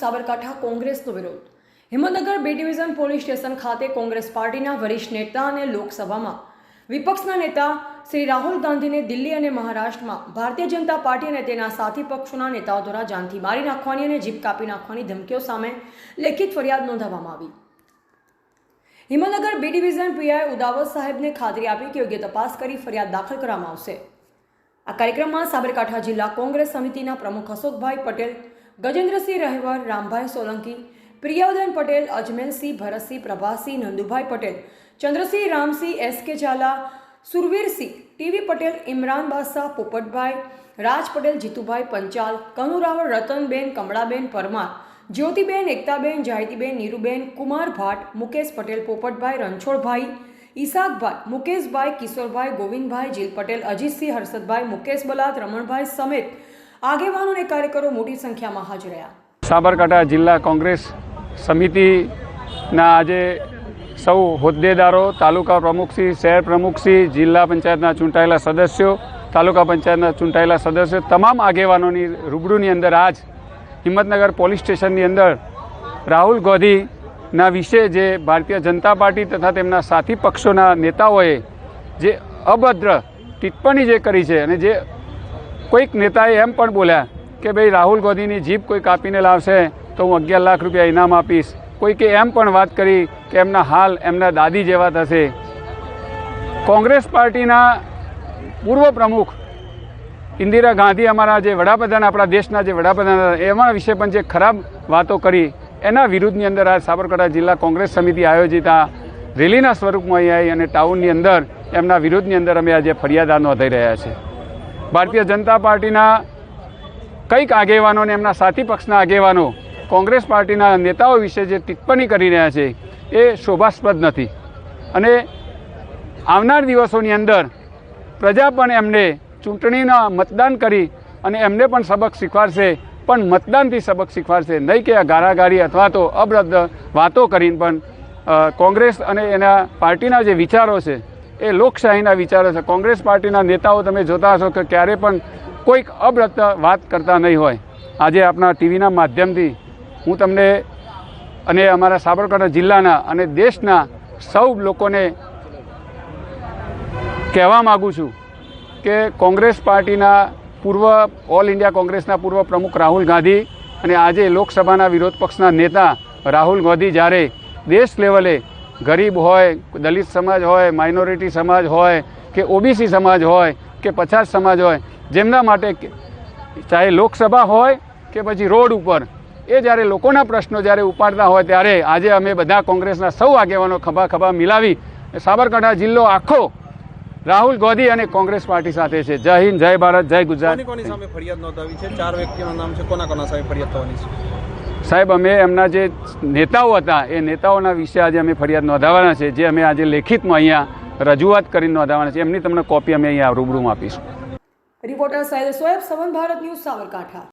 સાબરકાંઠા કોંગ્રેસનો વિરોધ. હિંમતનગર બે ડિવિઝન પોલીસ સ્ટેશન ખાતે કોંગ્રેસ પાર્ટીના વરિષ્ઠ નેતા અને લોકસભામાં વિપક્ષના નેતા શ્રી રાહુલ ગાંધીને દિલ્હી અને મહારાષ્ટ્રમાં ભારતીય જનતા પાર્ટી અને તેના સાથી પક્ષોના નેતાઓ દ્વારા જાનથી મારી નાખવાની અને જીભ કાપી નાખવાની ધમકીઓ સામે લેખિત ફરિયાદ નોંધાવવામાં આવી. Himmatnagar B division PI Udawat સાહેબને ખાતરી આપી કે યોગ્ય તપાસ કરી ફરિયાદ દાખલ કરવામાં આવશે. આ કાર્યક્રમમાં સાબરકાંઠા જિલ્લા કોંગ્રેસ સમિતિના પ્રમુખ Ashokbhai Patel Gajendrasinh Rahevar Rambhai Solanki Priyavadan Patel, Ajmersinh Bharatsinh, Prabhasinh, Nandubhai Patel, Chandrasinh Ramsinh, S K Zala, Survirsinh, T V Patel, Imran Badshah, Popatbhai, Raj Patel, Jitubhai Panchal કનુરાવળ Ratanben, Kamlaben Parmar, Jyotiben, એકતાબેન, જાયતીબેન, Niruben, Kumar ભાટ, મુકેશ પટેલ, પોપટભાઈ, રણછોડભાઈ, ઈસાકભાઈ, મુકેશભાઈ, કિશોરભાઈ, ગોવિંદભાઈ, જીલ પટેલ, અજીતસિંહ, હર્ષદભાઈ, મુકેશ બલાત, રમણભાઈ સમેત આગેવાનો અને કાર્યકરો મોટી સંખ્યામાં હાજર રહ્યા. સાબરકાંઠા જિલ્લા કોંગ્રેસ સમિતિના આજે સૌ હોદ્દેદારો, તાલુકા પ્રમુખશ્રી શહેર પ્રમુખશ્રી જિલ્લા પંચાયતના ચૂંટાયેલા સદસ્યો, તાલુકા પંચાયતના ચૂંટાયેલા સદસ્યો, તમામ આગેવાનોની રૂબરૂની અંદર આજ હિંમતનગર પોલીસ સ્ટેશનની અંદર રાહુલ ગાંધીના વિશે જે ભારતીય જનતા પાર્ટી તથા તેમના સાથી પક્ષોના નેતાઓએ જે અભદ્ર ટિપ્પણી જે કરી છે અને જે કોઈક નેતાએ એમ પણ બોલ્યા કે ભાઈ રાહુલ ગાંધીની જીપ કોઈ કાપીને લાવશે તો હું અગિયાર લાખ રૂપિયા ઇનામ આપીશ. કોઈકે એમ પણ વાત કરી કે એમના હાલ એમના દાદી જેવા થશે. કોંગ્રેસ પાર્ટીના પૂર્વ પ્રમુખ ઇન્દિરા ગાંધી અમારા જે વડાપ્રધાન, આપણા દેશના જે વડાપ્રધાન એમના વિશે પણ જે ખરાબ વાતો કરી, એના વિરુદ્ધની અંદર આ સાબરકાંઠા જિલ્લા કોંગ્રેસ સમિતિ આયોજિત આ રેલીના સ્વરૂપમાં અહીં આવી અને ટાઉનની અંદર એમના વિરુદ્ધની અંદર અમે આજે ફરિયાદ નોંધાઈ રહ્યા છે ભારતીય જનતા પાર્ટીના કંઈક આગેવાનો અને એમના સાથી પક્ષના આગેવાનો કોંગ્રેસ પાર્ટીના નેતાઓ વિશે જે ટિપ્પણી કરી રહ્યા છે, એ શોભાસ્પદ નથી. અને આવનાર દિવસોની અંદર પ્રજા પણ એમને ચૂંટણીના મતદાન કરી અને એમને પણ સબક શીખવાડશે, પણ મતદાનથી સબક શીખવાડશે. નહીં કે આ ગારાગારી અથવા તો અબ્રદ્ધ વાતો કરીને પણ કોંગ્રેસ અને એના પાર્ટીના જે વિચારો છે એ લોકશાહીના વિચારો છે. કોંગ્રેસ પાર્ટીના નેતાઓ તમે જોતા હશો કે ક્યારે પણ કોઈક અબ્રત વાત કરતા નહીં હોય. આજે આપણા ટીવીના માધ્યમથી હું તમને અને અમારા સાબરકાંઠા જિલ્લાના અને દેશના સૌ લોકોને કહેવા માગું છું કે કોંગ્રેસ પાર્ટીના પૂર્વ, ઓલ ઇન્ડિયા કોંગ્રેસના પૂર્વ પ્રમુખ રાહુલ ગાંધી અને આજે લોકસભાના વિરોધ પક્ષના નેતા રાહુલ ગાંધી જ્યારે દેશ લેવલે ગરીબ હોય, દલિત સમાજ હોય માઇનોરિટી સમાજ હોય, કે ઓબીસી સમાજ હોય, કે પછાત સમાજ હોય, જેમના માટે ચાહે લોકસભા હોય કે પછી રોડ ઉપર, એ જ્યારે લોકોના પ્રશ્નો જ્યારે ઉપાડતા હોય ત્યારે આજે અમે બધા કોંગ્રેસના સૌ આગેવાનો ખભા ખભા મિલાવી સાબરકાંઠા જિલ્લો આખો રાહુલ ગાંધી અને કોંગ્રેસ પાર્ટી સાથે છે. જય હિન્દ, જય ભારત, જય ગુજરાત. કોની સામે ફરિયાદ નોંધાવી છે? ચાર વ્યક્તિઓનું નામ છે. કોના કોના સામે ફરિયાદ થવાની છે? સાહેબ, અમે એમના જે નેતાઓ હતા, એ નેતાઓના વિશે આજે અમે ફરિયાદ નોંધાવવાના છે, જે અમે આજે લેખિતમાં અહીંયા રજૂઆત કરીને નોંધાવવાના છે. એમની તમને કોપી અમે અહીંયા રૂબરૂમાં આપીશું. રિપોર્ટર સાહેબ સોએબ, સવન ભારત ન્યૂઝ સાબરકાંઠા